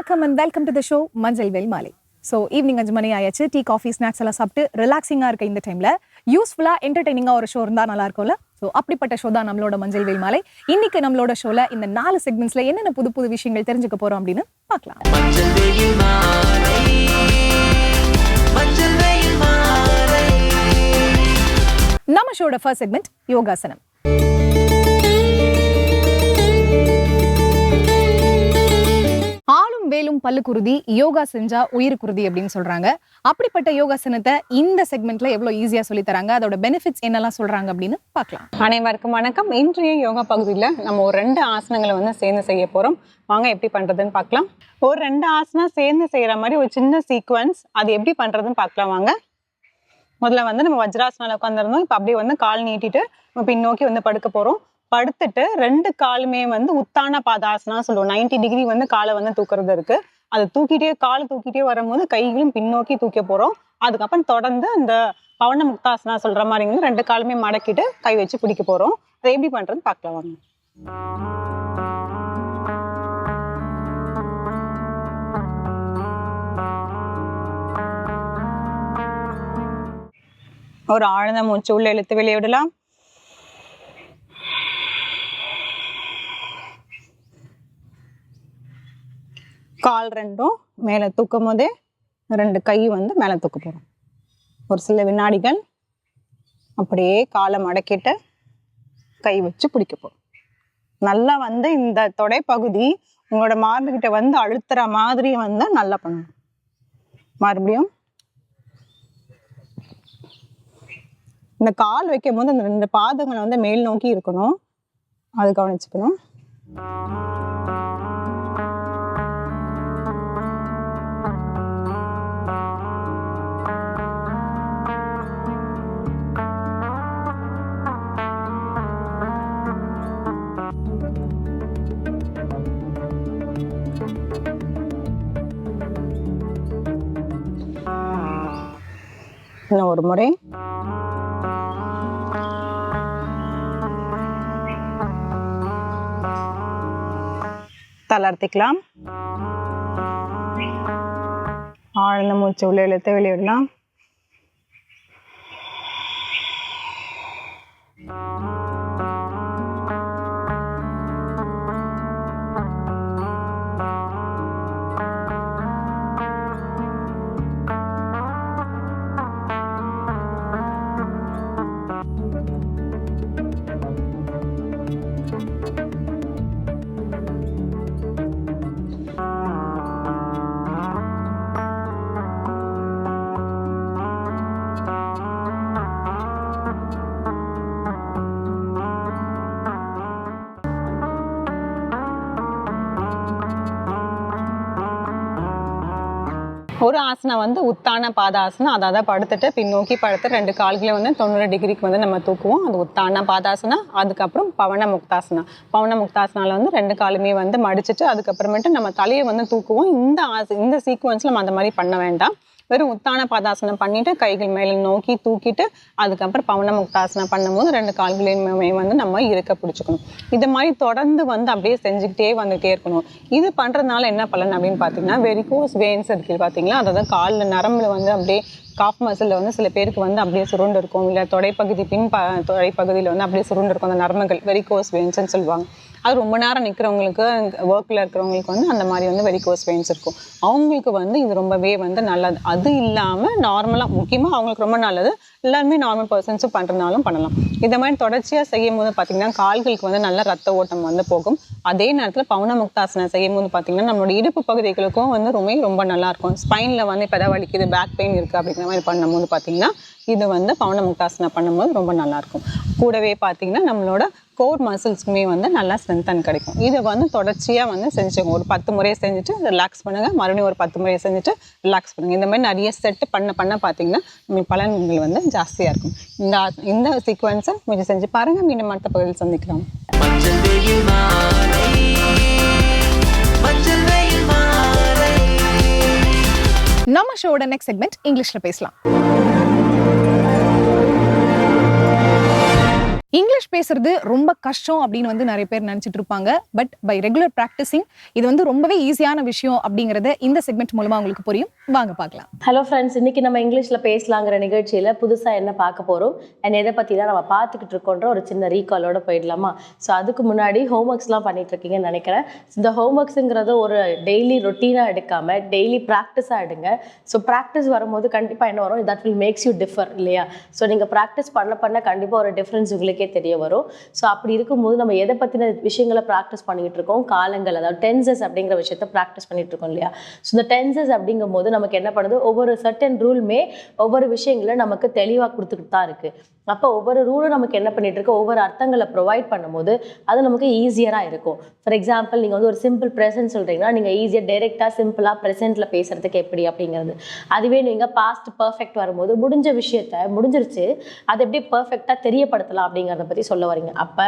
வணக்கம் and welcome to the show மஞ்சள் well மாலை. ஸோ ஈவினிங் அஞ்சு மணி ஆயாச்சு. டீ காஃபி ஸ்நாக்ஸ் எல்லாம் சாப்பிட்டு ரிலாக்ஸிங்காக இருக்க இந்த டைம்ல யூஸ்ஃபுல்லாக என்டர்டைனிங்காக ஒரு ஷோ இருந்தால் நல்லா இருக்கும்ல? ஸோ அப்படிப்பட்ட ஷோ தான் நம்மளோட மஞ்சள் வெயில் மாலை. இன்னைக்கு நம்மளோட ஷோல இந்த நாலு செக்மெண்ட்ஸ்ல என்னென்ன புது புது விஷயங்கள் தெரிஞ்சுக்க போறோம் அப்படின்னு பார்க்கலாம். நம்ம ஷோட ஃபர்ஸ்ட் செக்மெண்ட் யோகாசனம். வேலும் பல்லுக்குருதி யோகா செஞ்சா உயிருக்குருதி அப்படின்னு சொல்றாங்க. அப்படிப்பட்ட யோகாசனத்தை இந்த செக்மெண்ட்ல எவ்வளவு ஈஸியா சொல்லி தராங்க? அதோட பெனிஃபிட்ஸ் என்னெல்லாம் சொல்றாங்க அப்படின்னு பார்க்கலாம். அனைவருக்கும் வணக்கம். இன்றைய யோகா பகுதியில் நம்ம ஒரு ரெண்டு ஆசனங்களை வந்து சேர்ந்து செய்ய போகிறோம் வாங்க எப்படி பண்றதுன்னு பார்க்கலாம். ஒரு ரெண்டு ஆசனம் சேர்ந்து செய்யற மாதிரி ஒரு சின்ன சீக்வன்ஸ் அது எப்படி பண்ணுறதுன்னு பார்க்கலாம் வாங்க. முதல்ல வந்து நம்ம வஜ்ராசனால உட்காந்துருந்தோம் இப்போ அப்படியே வந்து கால் நீட்டிட்டு நம்ம பின்னோக்கி வந்து படுக்க போகிறோம் படுத்துட்டு ரெண்டு காலுமே வந்து உத்தான பாதாசனா சொல்லுவோம். 90 டிகிரி வந்து காலை வந்து தூக்குறது இருக்கு. அதை தூக்கிட்டே காலை தூக்கிட்டே வரும்போது கைகளும் பின்னோக்கி தூக்க போகிறோம் அதுக்கப்புறம் தொடர்ந்து அந்த பவன முக்தாசனா சொல்ற மாதிரி வந்து ரெண்டு காலுமே மடக்கிட்டு கை வச்சு பிடிக்க போறோம். அதை எப்படி பண்றதுன்னு பார்க்கலாம் வாங்க. ஒரு ஆழ்ந்த மூச்சு உள்ள இழுத்து வெளியே விடலாம். கால் ரெண்டும் மேலே தூக்கும் போதே ரெண்டு கை வந்து மேலே தூக்க போகிறோம் ஒரு சில வினாடிகள் அப்படியே காலை மடக்கிட்டு கை வச்சு பிடிக்க போகிறோம் நல்லா வந்து இந்த தொடைப்பகுதி உங்களோட மார்புகிட்ட வந்து அழுத்துற மாதிரி வந்து நல்லா பண்ணணும். மறுபடியும் இந்த கால் வைக்கும் போது அந்த ரெண்டு பாதங்களை வந்து மேல் நோக்கி இருக்கணும். அது கவனிச்சுக்கணும். இன்னும் ஒரு முறை. தளர்த்திக்கலாம். ஆழ்ந்த மூச்சு உள்ள இழுத்து வெளியிடலாம். ஒரு ஆசனம் வந்து உத்தான பாதாசனம் அதாவது படுத்துட்டு பின்னோக்கி படுத்து ரெண்டு கால்களை வந்து தொண்ணூறு டிகிரிக்கு வந்து நம்ம தூக்குவோம். அது உத்தான பாதாசனா அதுக்கப்புறம் பவன முக்தாசனா பவன முக்தாசனால வந்து ரெண்டு காலுமே வந்து மடிச்சிட்டு அதுக்கப்புறமேட்டு நம்ம தலையை வந்து தூக்குவோம். இந்த ஆசை இந்த சீக்வன்ஸ் நம்ம அந்த மாதிரி பண்ண வேண்டாம். வெறும் உத்தான பாதாசனம் பண்ணிட்டு கைகள் மேலே நோக்கி தூக்கிட்டு அதுக்கப்புறம் பவன முக்தாசனம் பண்ணும்போது ரெண்டு கால்களையுமே வந்து நம்ம இருக்க பிடிச்சிக்கணும். இது மாதிரி தொடர்ந்து வந்து அப்படியே செஞ்சுக்கிட்டே வந்துகிட்டே இருக்கணும். இது பண்றதுனால என்ன பலன் அப்படின்னு பார்த்தீங்கன்னா வெரிகோஸ் வெயின்ஸ் இருக்கு பார்த்தீங்களா? அதாவது காலில் நரம்புல வந்து அப்படியே காஃப் மசிலில் வந்து சில பேருக்கு வந்து அப்படியே சுருண்டு இருக்கும். இல்லை தொடைப்பகுதி பின் ப தொடைப்பகுதியில் வந்து அப்படியே சுருண்டு இருக்கும். அந்த நரம்புகள் வெரிகோஸ் வெயின்ஸ்ன்னு சொல்லுவாங்க. அது ரொம்ப நேரம் நிற்கிறவங்களுக்கு ஒர்க்கில் இருக்கிறவங்களுக்கு வந்து அந்த மாதிரி வந்து வெரிகோஸ் வெயின்ஸ் இருக்கும். அவங்களுக்கு வந்து இது ரொம்பவே வந்து நல்லது. அது இல்லாமல் நார்மலாக முக்கியமாக அவங்களுக்கு ரொம்ப நல்லது. எல்லாருமே நார்மல் பர்சன்ஸும் பண்ணுறதுனாலும் பண்ணலாம். இந்த மாதிரி தொடர்ச்சியாக செய்யும் போது பார்த்தீங்கன்னா கால்களுக்கு வந்து நல்ல ரத்த ஓட்டம் வந்து போகும். அதே நேரத்தில் பவுன முக்தாசனம் செய்யும் போது பார்த்தீங்கன்னா நம்மளோட இடுப்பு பகுதிகளுக்கும் வந்து ரொம்ப ரொம்ப நல்லாயிருக்கும். ஸ்பைனில் வந்து இப்போ எதாவது வலிக்குது பேக் பெயின் இருக்குது அப்படிங்கிற மாதிரி பண்ணும்போது பார்த்தீங்கன்னா இது வந்து பவுன முக்தாசனம் பண்ணும்போது ரொம்ப நல்லா இருக்கும் கூடவே பார்த்தீங்கன்னா நம்மளோட கோர் மசில்ஸ்க்குமே வந்து நல்லா ஸ்ட்ரென்த்தன் கிடைக்கும். இதை வந்து தொடர்ச்சியாக வந்து செஞ்சுக்கோங்க. ஒரு பத்து முறையை செஞ்சுட்டு ரிலாக்ஸ் பண்ணுங்கள் மறுபடியும் ஒரு பத்து முறையை செஞ்சுட்டு ரிலாக்ஸ் பண்ணுங்கள் இந்த மாதிரி நிறைய செட்டு பண்ண பண்ண பார்த்தீங்கன்னா பலன்கள் வந்து ஜாஸ்தியாக இருக்கும். இந்த இந்த சீக்வன்ஸை கொஞ்சம் செஞ்சு பாருங்கள் மீண்டும் அடுத்த பகுதியில் சந்திக்கிறோம் நம்ம ஷோட நெக்ஸ்ட் செக்மெண்ட் இங்கிலீஷில் பேசலாம். இங்கிலீஷ் பேசுறது ரொம்ப கஷ்டம் அப்படின்னு வந்து நிறைய பேர் நினச்சிட்டு இருப்பாங்க. பட் பை ரெகுலர் ப்ராக்டிஸிங் இது வந்து ரொம்பவே ஈஸியான விஷயம் அப்படிங்கறத இந்த செக்மெண்ட் மூலமா உங்களுக்கு புரியும். வாங்க பார்க்கலாம். ஹலோ ஃப்ரெண்ட்ஸ் இன்னைக்கு நம்ம இங்கிலீஷில் பேசலாங்கிற நிகழ்ச்சியில் புதுசாக என்ன பார்க்க போகிறோம் அண்ட் எதை பத்தி தான் நம்ம பார்த்துக்கிட்டு இருக்கோன்ற ஒரு சின்ன ரீகாலோட போயிடலாமா? ஸோ அதுக்கு முன்னாடி ஹோம்ஒர்க்ஸ்லாம் பண்ணிட்டு இருக்கீங்கன்னு நினைக்கிறேன். இந்த ஹோம்ஒர்க்ஸுங்கிறத ஒரு டெய்லி ரொட்டீனாக எடுக்காமல் டெய்லி ப்ராக்டிஸாக எடுங்க. ஸோ ப்ராக்டிஸ் வரும்போது கண்டிப்பாக என்ன வரும்? That will makes you differ இல்லையா? ஸோ நீங்கள் ப்ராக்டிஸ் பண்ண பண்ண கண்டிப்பாக ஒரு டிஃப்ரென்ஸ் உங்களுக்கு தெரிய வரும். ஸோ அப்படி இருக்கும்போது நம்ம எதை பற்றின விஷயங்களை ப்ராக்டிஸ் பண்ணிக்கிட்டு இருக்கோம்? காலங்கள் அதாவது டென்சஸ் அப்படிங்கிற விஷயத்த ப்ராக்டிஸ் பண்ணிட்டு இருக்கோம் இல்லையா? ஸோ இந்த டென்சஸ் அப்படிங்கும் போது நமக்கு என்ன பண்ணுது? ஒவ்வொரு சர்டன் ரூலுமே ஒவ்வொரு விஷயங்களை நமக்கு தெளிவாக கொடுத்துக்கிட்டு தான் இருக்குது அப்போ ஒவ்வொரு ரூலும் நமக்கு என்ன பண்ணிட்டு இருக்கு? ஒவ்வொரு அர்த்தங்களை ப்ரொவைட் பண்ணும்போது அது நமக்கு ஈஸியராக இருக்கும். ஃபார் எக்ஸாம்பிள் நீங்கள் வந்து ஒரு சிம்பிள் ப்ரெசன்ட் சொல்கிறீங்கன்னா நீங்கள் ஈஸியாக டேரெக்டாக சிம்பிளாக ப்ரெசென்ட்டில் பேசுறதுக்கு எப்படி அப்படிங்கிறது. அதுவே நீங்கள் பாஸ்ட் பர்ஃபெக்ட் வரும்போது முடிஞ்ச விஷயத்த முடிஞ்சிருச்சு. அதை எப்படி பர்ஃபெக்டாக தெரியப்படுத்தலாம் அப்படிங்கிறத பற்றி சொல்ல வரீங்க. அப்போ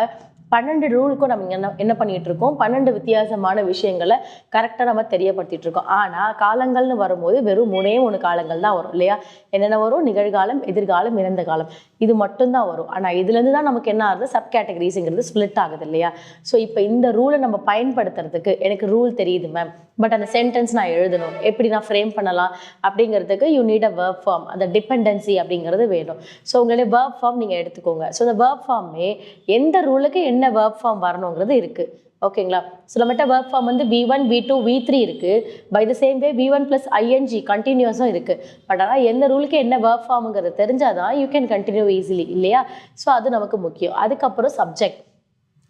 பன்னெண்டு ரூலுக்கும் நம்ம என்ன என்ன பண்ணிட்டு இருக்கோம் பன்னெண்டு வித்தியாசமான விஷயங்களை கரெக்டாக நம்ம தெரியப்படுத்திட்டு இருக்கோம் ஆனால் காலங்கள்னு வரும்போது வெறும் மூணே மூணு காலங்கள் தான் வரும் இல்லையா? என்னென்ன வரும்? நிகழ்காலம் எதிர்காலம் இறந்த காலம். இது மட்டும்தான் வரும். ஆனால் இதுலேருந்து தான் நமக்கு என்ன ஆகுது? சப் கேட்டகரிஸுங்கிறது ஸ்ப்ளிட் ஆகுது இல்லையா? ஸோ இப்போ இந்த ரூலை நம்ம பயன்படுத்துறதுக்கு எனக்கு ரூல் தெரியுது மேம் பட் அந்த சென்டென்ஸ் நான் எழுதணும். எப்படி நான் ஃப்ரேம் பண்ணலாம் அப்படிங்கிறதுக்கு you need a verb form அந்த டிபெண்டன்சி அப்படிங்கிறது வேணும். ஸோ உங்களுடைய வேர்ப் ஃபார்ம் நீங்கள் எடுத்துக்கோங்க. ஸோ அந்த வேர்ப் ஃபார்மே எந்த ரூலுக்கு என்ன வேர்ப் ஃபார்ம் வரணுங்கிறது இருக்குது ஓகேங்களா ஸோ நம்மகிட்ட ஒர்க் ஃபார்ம் வந்து V one V two V three இருக்குது by the same way V one plus ING கண்டினியூஸும் இருக்குது பட் ஆனால் எந்த ரூலுக்கு என்ன ஒர்க் ஃபார்முங்கிறது தெரிஞ்சால் தான் யூ கேன் கண்டினியூ ஈஸிலி இல்லையா? ஸோ அது நமக்கு முக்கியம். அதுக்கப்புறம் சப்ஜெக்ட்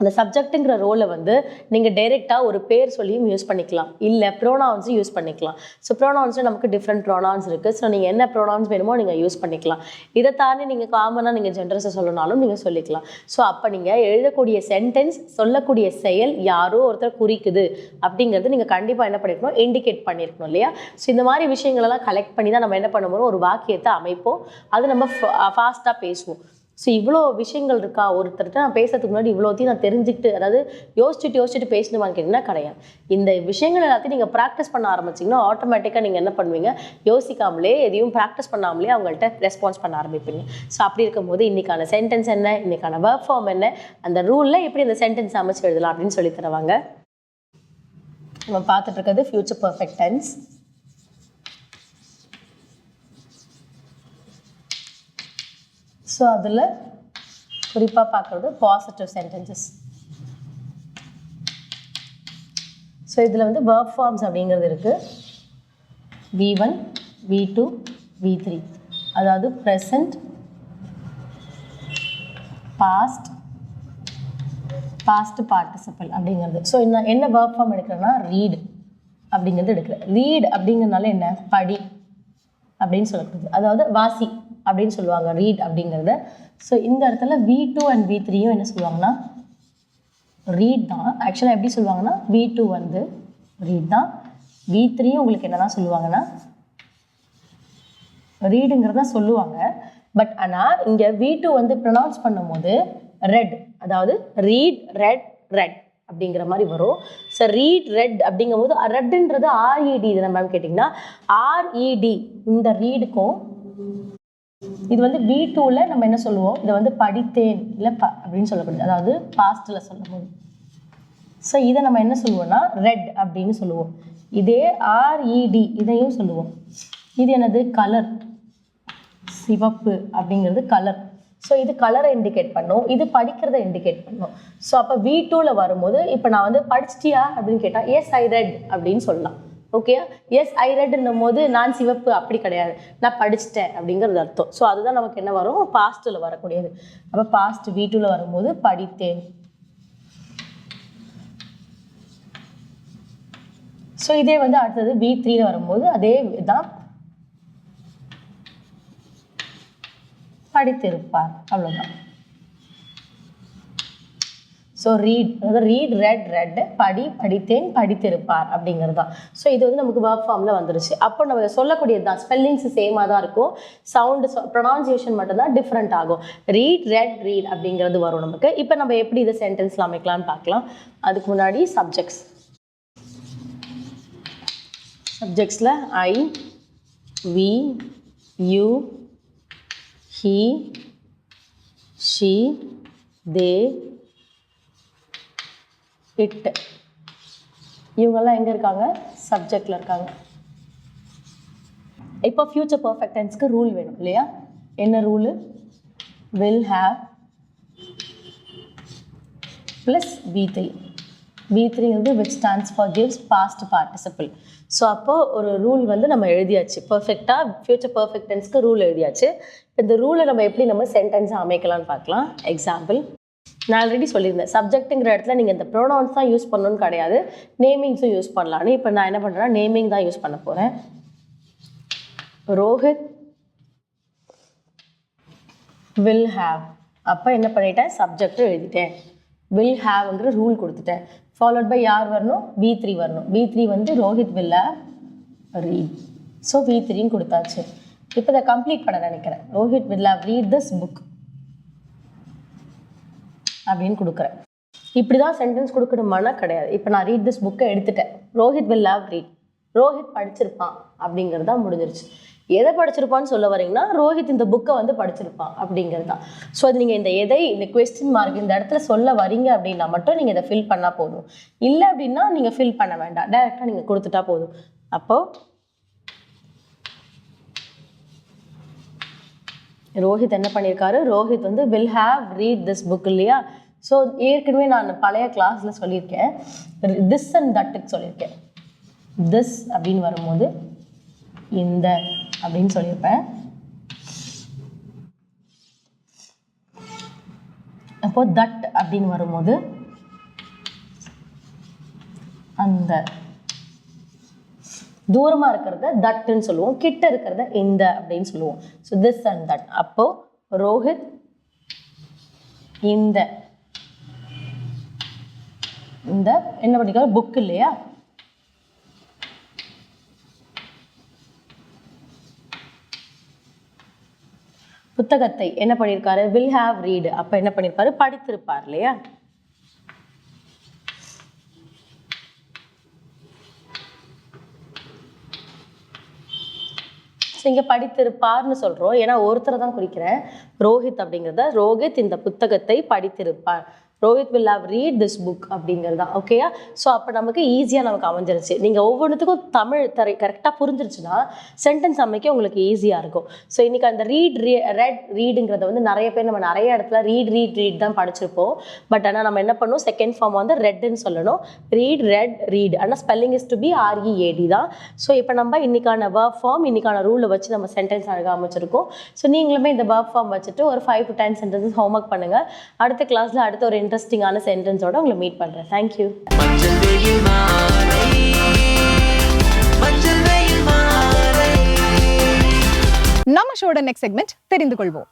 அந்த சப்ஜெக்ட்டுங்கிற ரோலை வந்து நீங்கள் டைரெக்டாக ஒரு பேர் சொல்லியும் யூஸ் பண்ணிக்கலாம். இல்லை ப்ரோனவுன்ஸும் யூஸ் பண்ணிக்கலாம். ஸோ ப்ரோனவுன்ஸில் நமக்கு டிஃப்ரெண்ட் ப்ரோனவுன்ஸ் இருக்குது ஸோ நீங்கள் என்ன ப்ரோனவுன்ஸ் வேணுமோ நீங்கள் யூஸ் பண்ணிக்கலாம். இதை தாண்டி நீங்கள் காமனாக நீங்கள் ஜென்ரஸை சொல்லணும்னாலும் நீங்கள் சொல்லிக்கலாம். ஸோ அப்போ நீங்கள் எழுதக்கூடிய சென்டென்ஸ் சொல்லக்கூடிய செயல் யாரோ ஒருத்தர் குறிக்குது அப்படிங்கிறது நீங்கள் கண்டிப்பாக என்ன பண்ணிருக்கணும்? இண்டிகேட் பண்ணியிருக்கணும் இல்லையா? ஸோ இந்த மாதிரி விஷயங்களெல்லாம் கலெக்ட் பண்ணி தான் நம்ம என்ன பண்ணுவோம் ஒரு வாக்கியத்தை அமைப்போம். அது நம்ம ஃபாஸ்ட்டாக பேசுவோம். ஸோ இவ்வளோ விஷயங்கள் இருக்கா? ஒருத்தர்கிட்ட நான் பேசுறதுக்கு முன்னாடி இவ்வளோத்தையும் நான் தெரிஞ்சுக்கிட்டு அதாவது யோசிச்சுட்டு யோசிச்சுட்டு பேசணுமான்னு கேட்டிங்கன்னா கிடையாது இந்த விஷயங்கள் எல்லாத்தையும் நீங்கள் ப்ராக்டிஸ் பண்ண ஆரம்பிச்சிங்கன்னா ஆட்டோமேட்டிக்காக நீங்கள் என்ன பண்ணுவீங்க? யோசிக்காமலே எதையும் ப்ராக்டிஸ் பண்ணாமலே அவங்கள்ட்ட ரெஸ்பான்ஸ் பண்ண ஆரம்பிப்பீங்க. ஸோ அப்படி இருக்கும்போது இன்னைக்கான சென்டென்ஸ் என்ன? இன்றைக்கான ஒர்க் ஃபார்ம் என்ன? அந்த ரூலில் எப்படி அந்த சென்டென்ஸ் அமைச்சு எழுதலாம் அப்படின்னு சொல்லி தருவாங்க. நம்ம பார்த்துட்டு இருக்கிறது ஃபியூச்சர் பர்ஃபெக்ட் டென்ஸ் ஸோ அதில் குறிப்பாக பார்க்குறது பாசிட்டிவ் சென்டென்சஸ் ஸோ இதில் வந்து வேர்ப் ஃபார்ம்ஸ் அப்படிங்கிறது இருக்குது V one V two V three அதாவது ப்ரெசண்ட் பாஸ்ட் பாஸ்ட் பார்ட்டிசிபல் அப்படிங்கிறது. ஸோ என்ன என்ன வேர்ப் ஃபார்ம் எடுக்கிறேன்னா ரீடு அப்படிங்கிறது எடுக்கிறேன். ரீட் அப்படிங்கிறதுனால என்ன? படி அப்படின்னு சொல்லக்கூடாது அதாவது வாசி. அப்படின்னு சொல்லுவாங்க ரீட் அப்படிங்கிறத. ஸோ இந்த இடத்துல வி டூ அண்ட் வி த்ரீயும் என்ன சொல்லுவாங்கன்னா ரீட் தான். ஆக்சுவலாக எப்படி சொல்லுவாங்கன்னா வி டூ வந்து ரீட் தான். வி த்ரீயும் உங்களுக்கு என்ன தான் சொல்லுவாங்கன்னா ரீடுங்கிறத சொல்லுவாங்க. பட் ஆனால் இங்கே வி டூ வந்து ப்ரொனவுன்ஸ் பண்ணும்போது ரெட் அதாவது ரீட் ரெட் ரெட் அப்படிங்கிற மாதிரி வரும். ஸோ ரீட் ரெட் அப்படிங்கும்போது ரெட்டுன்றது ஆர்இடி இது மேம் கேட்டிங்கன்னா ஆர்இடி இந்த ரீடுக்கும் இது வந்து வி டூவில் நம்ம என்ன சொல்லுவோம்? இதை வந்து படித்தேன் இல்லை ப அப்படின்னு சொல்லக்கூடாது அதாவது பாஸ்டில் சொல்லும்போது. ஸோ இதை நம்ம என்ன சொல்லுவோம்னா ரெட் அப்படின்னு சொல்லுவோம். இதே ஆர்இடி இதையும் சொல்லுவோம். இது எனது கலர் சிவப்பு அப்படிங்கிறது கலர் ஸோ இது கலரை இண்டிகேட் பண்ணும். இது படிக்கிறத இண்டிகேட் பண்ணும். ஸோ அப்போ வி டூவில் வரும்போது இப்போ நான் வந்து படிச்சிட்டியா அப்படின்னு கேட்டால் எஸ் ஐ ரெட் அப்படின்னு சொல்லலாம். ஓகே எஸ் ஐ ரெட்ன்னும் போது நான் சிவப்பு அப்படி கிடையாது. நான் படிச்சிட்டேன் அப்படிங்கிறது அர்த்தம். ஸோ அதுதான் நமக்கு என்ன வரும்? பாஸ்ட்டில் வரக்கூடியது. அப்போ பாஸ்ட் வீ டூவில் வரும்போது படித்தேன். ஸோ இதே வந்து அடுத்தது வி த்ரீல வரும்போது அதே தான் படித்திருப்பார். அவ்வளோதான் ஸோ ரீட் அதாவது ரீட் ரெட் ரெட் படி படித்தேன் படித்திருப்பார் அப்படிங்கிறது தான். ஸோ இது வந்து நமக்கு வேர்க் ஃபார்மில் வந்துருச்சு. அப்போ நம்ம சொல்லக்கூடியது தான். ஸ்பெல்லிங்ஸ் சேமாக தான் இருக்கும். சவுண்டு ப்ரொனவுன்சியேஷன் மட்டும்தான் டிஃப்ரெண்ட் ஆகும். ரீட் ரெட் ரீட் அப்படிங்கிறது வரும் நமக்கு. இப்போ நம்ம எப்படி இதை சென்டென்ஸில் அமைக்கலாம்னு பார்க்கலாம். அதுக்கு முன்னாடி subjects சப்ஜெக்ட்ஸில் I we you he she they it இவங்கெல்லாம் எங்கே இருக்காங்க? சப்ஜெக்டில் இருக்காங்க. இப்போ ஃப்யூச்சர் பர்ஃபெக்ட் டென்ஸ்க்கு ரூல் வேணும் இல்லையா? என்ன rule will have plus V three V த்ரீங்கிறது which stands for gives past participle so அப்போ ஒரு ரூல் வந்து நம்ம எழுதியாச்சு. பர்ஃபெக்டாக ஃப்யூச்சர் பர்ஃபெக்ட் டென்ஸ்க்கு ரூல் எழுதியாச்சு. இந்த ரூலை நம்ம எப்படி நம்ம சென்டென்ஸ் அமைக்கலாம்னு பார்க்கலாம். எக்ஸாம்பிள் நான் ஆல்ரெடி சொல்லியிருந்தேன். சப்ஜெக்ட்டுங்கிற இடத்துல நீங்கள் இந்த ப்ரோனவுன்ஸ் தான் யூஸ் பண்ணணும்னு கிடையாது. நேமிங்ஸும் யூஸ் பண்ணலான்னு இப்போ நான் என்ன பண்ணுறேன்னா நேமிங் தான் யூஸ் பண்ண போகிறேன் ரோஹித் வில் ஹாவ் அப்போ என்ன பண்ணிட்டேன்? சப்ஜெக்ட்டு எழுதிட்டேன். வில் ஹாவ்ங்கிற ரூல் கொடுத்துட்டேன். ஃபாலோட் பை யார் வரணும்? வி த்ரீ வரணும். வி த்ரீ வந்து Rohit will read so V த்ரீன்னு கொடுத்தாச்சு. இப்போ இதை கம்ப்ளீட் பண்ண நினைக்கிறேன். Rohit will read this book அப்படின்னு கொடுக்குறேன். இப்படி தான் சென்டென்ஸ் கொடுக்கணுமானா கிடையாது. இப்போ நான் ரீட் திஸ் புக்கை எடுத்துட்டேன். Rohit will love read Rohit படிச்சிருப்பான் அப்படிங்கிறது தான் முடிஞ்சிருச்சு. எதை படிச்சிருப்பான்னு சொல்ல வரீங்கன்னா ரோஹித் இந்த புக்கை வந்து படிச்சிருப்பான் அப்படிங்கிறது தான். ஸோ அது நீங்கள் இந்த எதை இந்த கொஸ்டின் மார்க் இந்த இடத்துல சொல்ல வரீங்க அப்படின்னா மட்டும் நீங்கள் இதை ஃபில் பண்ணால் போதும். இல்லை அப்படின்னா நீங்கள் ஃபில் பண்ண வேண்டாம். டைரெக்டாக நீங்கள் கொடுத்துட்டா போதும். அப்போது ரோஹித் என்ன பண்ணியிருக்காரு ரோஹித் வந்து will have read this book இல்லையா? ஸோ ஏற்கனவே நான் பழைய கிளாஸில் சொல்லியிருக்கேன். திஸ் அண்ட் தட்டுக்கு சொல்லியிருக்கேன். திஸ் அப்படின்னு வரும்போது இந்த அப்படின்னு சொல்லியிருப்பேன். அப்போ தட் அப்படின்னு வரும்போது அந்த தூரமாக இருக்கிறத தட்டுன்னு சொல்லுவோம். கிட்ட இருக்கிறத இந்த அப்படின்னு சொல்லுவோம். ஸோ திஸ் அண்ட் தட் அப்போ ரோஹித் இந்த இந்த என்ன பண்ணிக்காரு புக் இல்லையா? புத்தகத்தை என்ன பண்ணியிருக்காரு வில் ஹாவ் ரீடு அப்போ என்ன பண்ணியிருப்பாரு படித்திருப்பார் இல்லையா? ஸோ இங்கே படித்திருப்பார்னு சொல்கிறோம் ஏன்னா ஒருத்தரை தான் குறிக்கிறேன். ரோஹித் அப்படிங்கிறத ரோஹித் இந்த புத்தகத்தை படித்திருப்பார். Rohit will have read this book அப்படிங்கிறது தான் ஓகேயா ஸோ அப்போ நமக்கு ஈஸியாக நமக்கு அமைஞ்சிருச்சு. நீங்கள் ஒவ்வொன்றுத்துக்கும் தமிழ் தரை கரெக்டாக புரிஞ்சிருச்சுன்னா சென்டென்ஸ் அமைக்க உங்களுக்கு ஈஸியாக இருக்கும். ஸோ இன்றைக்கி அந்த ரீட் ரீ ரெட் ரீடுங்கிறத வந்து நிறைய பேர் நம்ம நிறைய இடத்துல ரீட் ரீட் ரீட் தான் படிச்சிருப்போம். பட் ஆனால் நம்ம என்ன பண்ணுவோம்? செகண்ட் ஃபார்ம் வந்து ரெட்னு சொல்லணும். ரீட் ரெட் ரீட் ஆனால் spelling is to be R E A D தான். ஸோ இப்போ நம்ம இன்றைக்கான வேர்ப் ஃபார்ம் இன்றைக்கான ரூலை வச்சு நம்ம சென்டென்ஸ் அழகாக அமைச்சிருக்கோம். ஸோ நீங்களுமே இந்த வேர்ப் ஃபார்ம் வச்சு வச்சுட்டு ஒரு five to ten sentences homework பண்ணுங்கள் அடுத்த கிளாஸில் அடுத்த ஒரு இன்ட்ரெஸ்டிங்கான சென்டென்ஸோட உங்களை மீட் பண்ணுறேன் தேங்க்யூ நம்ம ஷோட நெக்ஸ்ட் செக்மெண்ட் தெரிந்து கொள்வோம்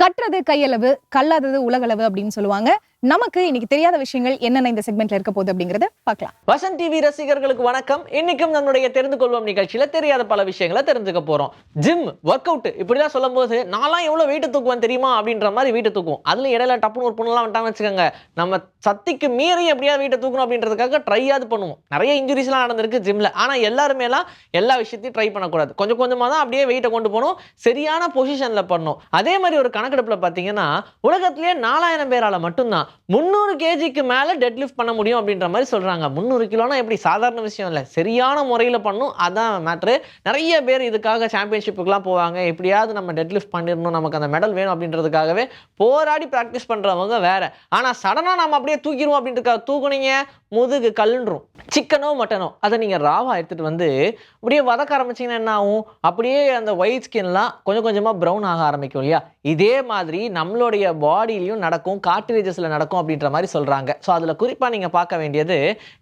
கற்றது கையளவு கல்லாதது உலகளவு அப்படின்னு சொல்லுவாங்க. நமக்கு இன்னைக்கு தெரியாத விஷயங்கள் என்னென்ன இந்த செக்மெண்ட்ல இருக்க போகுது அப்படிங்கறத பார்க்கலாம். வசந்த் டிவி ரசிகர்களுக்கு வணக்கம். இன்னைக்கும் நம்மளுடைய தெரிந்து கொள்வோம் நிகழ்ச்சியில தெரியாத பல விஷயங்களை தெரிஞ்சுக்க போறோம். ஜிம் ஒர்க் அவுட் இப்படிலாம் சொல்லும்போது நான்லாம் எவ்வளவு வெயிட் தூக்குவேன் தெரியுமா அப்படின்ற மாதிரி வீட்டை தூக்குவோம். அதுல இடையில டப்புன்னு ஒரு பொண்ணுலாம் வந்துட்டாங்க வச்சுக்கோங்க. நம்ம சக்திக்கு மீறி எப்படியாவது வீட்டை தூக்கணும் அப்படின்றதுக்காக ட்ரையாவது பண்ணுவோம். நிறைய இன்ஜுரிஸ்லாம் நடந்திருக்கு ஜிம்ல ஆனா எல்லாருமே எல்லாம் எல்லா விஷயத்தையும் ட்ரை பண்ணக்கூடாது. கொஞ்சம் கொஞ்சமா தான் அப்படியே வெயிட்டை கொண்டு போகணும். சரியான பொசிஷன்ல பண்ணணும். அதே மாதிரி ஒரு கணக்கெடுப்புல பாத்தீங்கன்னா உலகத்திலேயே நாலாயிரம் பேரால மட்டும்தான் முந்நூறு கேஜிக்கு மேலே டெட் லிஃப்ட் பண்ண முடியும் அப்படின்ற மாதிரி சொல்கிறாங்க முந்நூறு கிலோனா எப்படி? சாதாரண விஷயம் இல்லை. சரியான முறையில் பண்ணும். அதான் மேட்ரு நிறைய பேர் இதுக்காக சாம்பியன்ஷிப்புக்கெலாம் போவாங்க. எப்படியாவது நம்ம டெட் லிஃப்ட் பண்ணிடணும். நமக்கு அந்த மெடல் வேணும் அப்படின்றதுக்காகவே போராடி ப்ராக்டிஸ் பண்ணுறவங்க வேறு. ஆனால் சடனாக நம்ம அப்படியே தூக்கிடுவோம் அப்படின்றதுக்காக தூக்குனீங்க? முதுகு கல்ன்றும் சிக்கனோ மட்டனோ. அதை நீங்கள் ராவா எடுத்துகிட்டு வந்து அப்படியே வதக்க ஆரம்பிச்சிங்கன்னா என்ன ஆகும்? அப்படியே அந்த ஒயிட் ஸ்கின்லாம் கொஞ்சம் கொஞ்சமாக ப்ரௌன் ஆக ஆரம்பிக்கும் இல்லையா? இதே மாதிரி நம்மளுடைய பாடியிலையும் நடக்கும். கார்டிலேஜஸில் நடக்கும் அப்படின்ற மாதிரி சொல்கிறாங்க ஸோ அதில் குறிப்பாக நீங்கள் பார்க்க வேண்டியது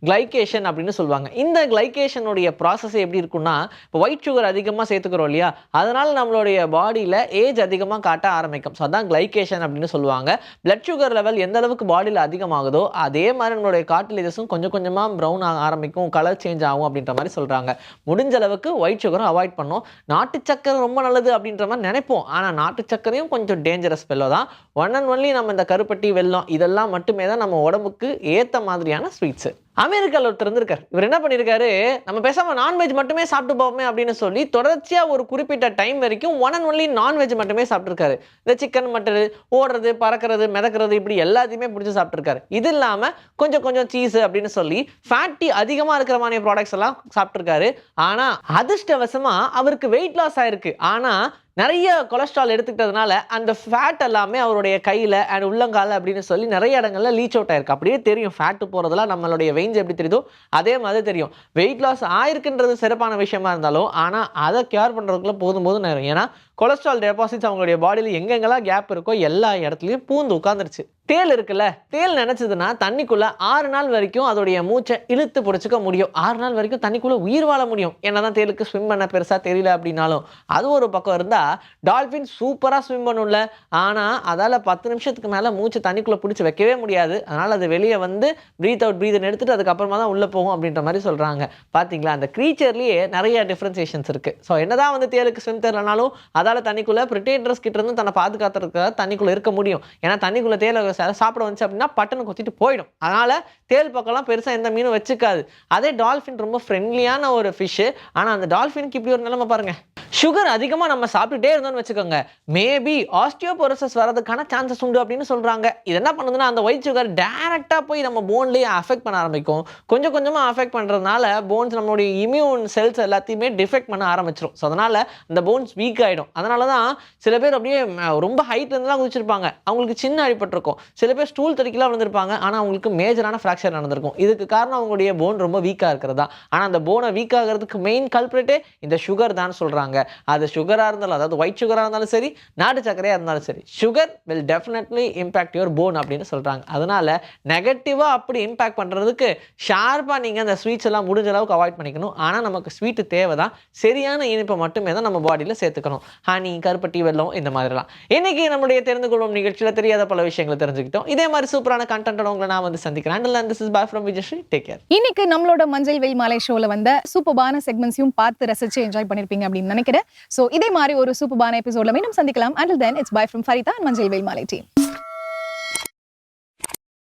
கிளைகேஷன் அப்படின்னு சொல்லுவாங்க. இந்த கிளைகேஷனுடைய ப்ராசஸ் எப்படி இருக்குன்னா இப்போ ஒயிட் சுகர் அதிகமாக சேர்த்துக்கிறோம் இல்லையா? அதனால் நம்மளுடைய பாடியில் ஏஜ் அதிகமாக காட்ட ஆரம்பிக்கும். ஸோ அதான் கிளைகேஷன் அப்படின்னு சொல்லுவாங்க. பிளட் சுகர் லெவல் எந்த அளவுக்கு பாடியில் அதிகமாகுதோ அதே மாதிரி நம்மளுடைய கார்டிலேஜஸும் கொஞ்சம் கொஞ்சமாக ப்ரௌன் ஆக ஆரம்பிக்கும் கலர் சேஞ்ச் ஆகும் அப்படின்ற மாதிரி சொல்கிறாங்க முடிஞ்ச அளவுக்கு ஒயிட் சுகரும் அவாய்ட் பண்ணும் நாட்டு சக்கரை ரொம்ப நல்லது அப்படின்ற மாதிரி நினைப்போம். ஆனால் நாட்டு சக்கரையும் கொஞ்சம் டேஞ்சரஸ் பெல்லோ தான். ஒன் அண்ட் ஒன்லி நம்ம இந்த கருப்பட்டி வெல்லம் இதெல்லாம் மட்டுமே தான் நம்ம உடம்புக்கு ஏற்ற மாதிரியான ஸ்வீட்ஸு அமெரிக்காவில் ஒருத்தர் இருந்திருக்கார். இவர் என்ன பண்ணியிருக்காரு நம்ம பேசாமல் நான்வெஜ் மட்டுமே சாப்பிட்டு போவோமே அப்படின்னு சொல்லி தொடர்ச்சியாக ஒரு குறிப்பிட்ட டைம் வரைக்கும் ஒன் அண்ட் ஒன்லி நான்வெஜ் மட்டுமே சாப்பிட்டுருக்காரு. இந்த சிக்கன் மட்டன் ஓடுறது பறக்கிறது மிதக்கிறது இப்படி எல்லாத்தையுமே பிடிச்சி சாப்பிட்டுருக்காரு. இது இல்லாமல் கொஞ்சம் கொஞ்சம் சீஸ் அப்படின்னு சொல்லி ஃபேட்டி அதிகமாக இருக்கிற மாதிரி ப்ராடக்ட்ஸ் எல்லாம் சாப்பிட்டுருக்காரு. ஆனால் அதிர்ஷ்டவசமாக அவருக்கு வெயிட் லாஸ் ஆயிருக்கு. ஆனால் நிறைய கொலஸ்ட்ரால் எடுத்துக்கிட்டதுனால அந்த ஃபேட் எல்லாமே அவருடைய கையில் அண்ட் உள்ளங்கால அப்படின்னு சொல்லி நிறைய இடங்கள்ல லீச் அவுட் ஆயிருக்கு. அப்படியே தெரியும். ஃபேட்டு போகிறதுலாம் நம்மளுடைய வெயின்ஸ் எப்படி தெரியுதோ? அதே மாதிரி தெரியும். வெயிட் லாஸ் ஆயிருக்குன்றது சிறப்பான விஷயமா இருந்தாலும் ஆனால் அதை கேர் பண்ணுறதுக்குள்ள போதும் போதும் நேரம். ஏன்னா கொலஸ்ட்ரால் டெபாசிட்ஸ் அவங்களுடைய பாடியில் எங்கெங்கெல்லாம் கேப் இருக்கோ எல்லா இடத்துலையும் பூந்து உட்காந்துருச்சு தேல் இருக்குல்ல தேல் நினச்சதுன்னா தண்ணிக்குள்ள ஆறு நாள் வரைக்கும் அதோடைய மூச்சை இழுத்து பிடிச்சிக்க முடியும். ஆறு நாள் வரைக்கும் தண்ணிக்குள்ளே உயிர் வாழ முடியும். என்னதான் தேலுக்கு ஸ்விம் பண்ண பெருசாக தெரியல அப்படின்னாலும் அது ஒரு பக்கம் இருந்தால் டால்ஃபின் சூப்பராக ஸ்விம் பண்ணும்ல. ஆனால் அதால் பத்து நிமிஷத்துக்கு மேலே மூச்சு தண்ணிக்குள்ளே பிடிச்சி வைக்கவே முடியாது. அதனால் அது வெளியே வந்து ப்ரீத் அவுட் ப்ரீத் எடுத்துகிட்டு அதுக்கப்புறமா தான் உள்ளே போகும் அப்படின்ற மாதிரி சொல்கிறாங்க பார்த்தீங்களா அந்த க்ரீச்சர்லேயே நிறைய டிஃப்ரென்சேஷன்ஸ் இருக்குது ஸோ என்னதான் வந்து தேலுக்கு ஸ்விம் தெரியலனாலும் அதால் தண்ணிக்குள்ளே பிரிட்டேட்டர்ஸ் கிட்ட இருந்து தன்னை பாதுகாத்துறதுக்காக தண்ணிக்குள்ளே இருக்க முடியும். ஏன்னா தண்ணிக்குள்ளே தேல சாப்பிட வந்துச்சு அப்படின்னா பட்டுன்னு கொத்திட்டு போயிடும். அதனால தேல் பக்கம்லாம் பெருசாக எந்த மீனும் வச்சுக்காது. அதே டால்ஃபின் ரொம்ப ஃப்ரெண்ட்லியான ஒரு ஃபிஷ்ஷு ஆனால் அந்த டால்ஃபினுக்கு இப்படி ஒரு நிலைமை பாருங்கள் சுகர் அதிகமாக நம்ம சாப்பிட்டுட்டே இருந்தோம்னு வச்சுக்கோங்க. மேபி ஆஸ்டியோபோரோசஸ் வரதுக்கான சான்சஸ் உண்டு அப்படின்னு சொல்கிறாங்க இது என்ன பண்ணுதுன்னா அந்த ஒயிட் சுகர் டேரெக்டாக போய் நம்ம போன்லேயே அஃபெக்ட் பண்ண ஆரம்பிக்கும். கொஞ்சம் கொஞ்சமாக அஃபெக்ட் பண்ணுறதுனால போன்ஸ் நம்மளுடைய இம்யூன் செல்ஸ் எல்லாத்தையுமே டிஃபெக்ட் பண்ண ஆரம்பிச்சிடும் ஸோ அதனால் அந்த போன்ஸ் வீக் ஆகிடும் அதனால தான் சில பேர் அப்படியே ரொம்ப ஹைட்லேருந்துலாம் குதிச்சிருப்பாங்க. அவங்களுக்கு சின்ன அடிபட்டிருக்கும். சில பேர் ஸ்டூல் தடிக்கலாம் விழுந்திருப்பாங்க. ஆனால் அவங்களுக்கு மேஜரான ஃப்ராக்சர் நடந்திருக்கும். இதுக்கு காரணம் அவங்களுடைய போன் ரொம்ப வீக்கா இருக்கிறதா? ஆனால் அந்த போனை வீக் ஆகிறதுக்கு மெயின் கல்பிரேட்டே இந்த சுகர் தான் சொல்கிறாங்க அது சுகராக இருந்தாலும் அதாவது ஒயிட் சுகராக இருந்தாலும் சரி நாட்டு சக்கரையாக இருந்தாலும் சரி sugar will definitely impact your bone அப்படின்னு சொல்கிறாங்க அதனால நெகட்டிவாக அப்படி இம்பாக்ட் பண்ணுறதுக்கு ஷார்ப்பாக நீங்கள் அந்த ஸ்வீட்ஸ் எல்லாம் முடிஞ்ச அளவுக்கு அவாய்ட் பண்ணிக்கணும். ஆனால் நமக்கு ஸ்வீட்டு தேவை தான் சரியான இனிப்பை மட்டுமே தான் நம்ம பாடியில் சேர்த்துக்கணும். ஹனி கருப்பட்டி வெல்லம் இந்த மாதிரிலாம். இன்னைக்கு நம்முடைய தெரிந்து கொள்ளும் நிகழ்ச்சியில் தெரியாத பல விஷயங்களை தெரிஞ்சுக்கிட்டோம். இதே மாதிரி சூப்பரான கண்டென்ட் உங்களை நான் வந்து சந்திக்கிறேன். And this is bye from Vijayasri take care இன்னைக்கு நம்மளோட மஞ்சள் வெயில் மாலை ஷோல வந்த சூப்பர்பான செக்மெண்ட்ஸையும் பார்த்து ரசிச்சு என்ஜாய் பண்ணிருப்பீங்க அப்படின்னு நினைக்கிறேன். சோ இதே மாதிரி ஒரு சூப்பர்பான எபிசோட்ல மீண்டும் சந்திக்கலாம். Until then it's bye from Farida மஞ்சள் வெயில் மாலை டீம்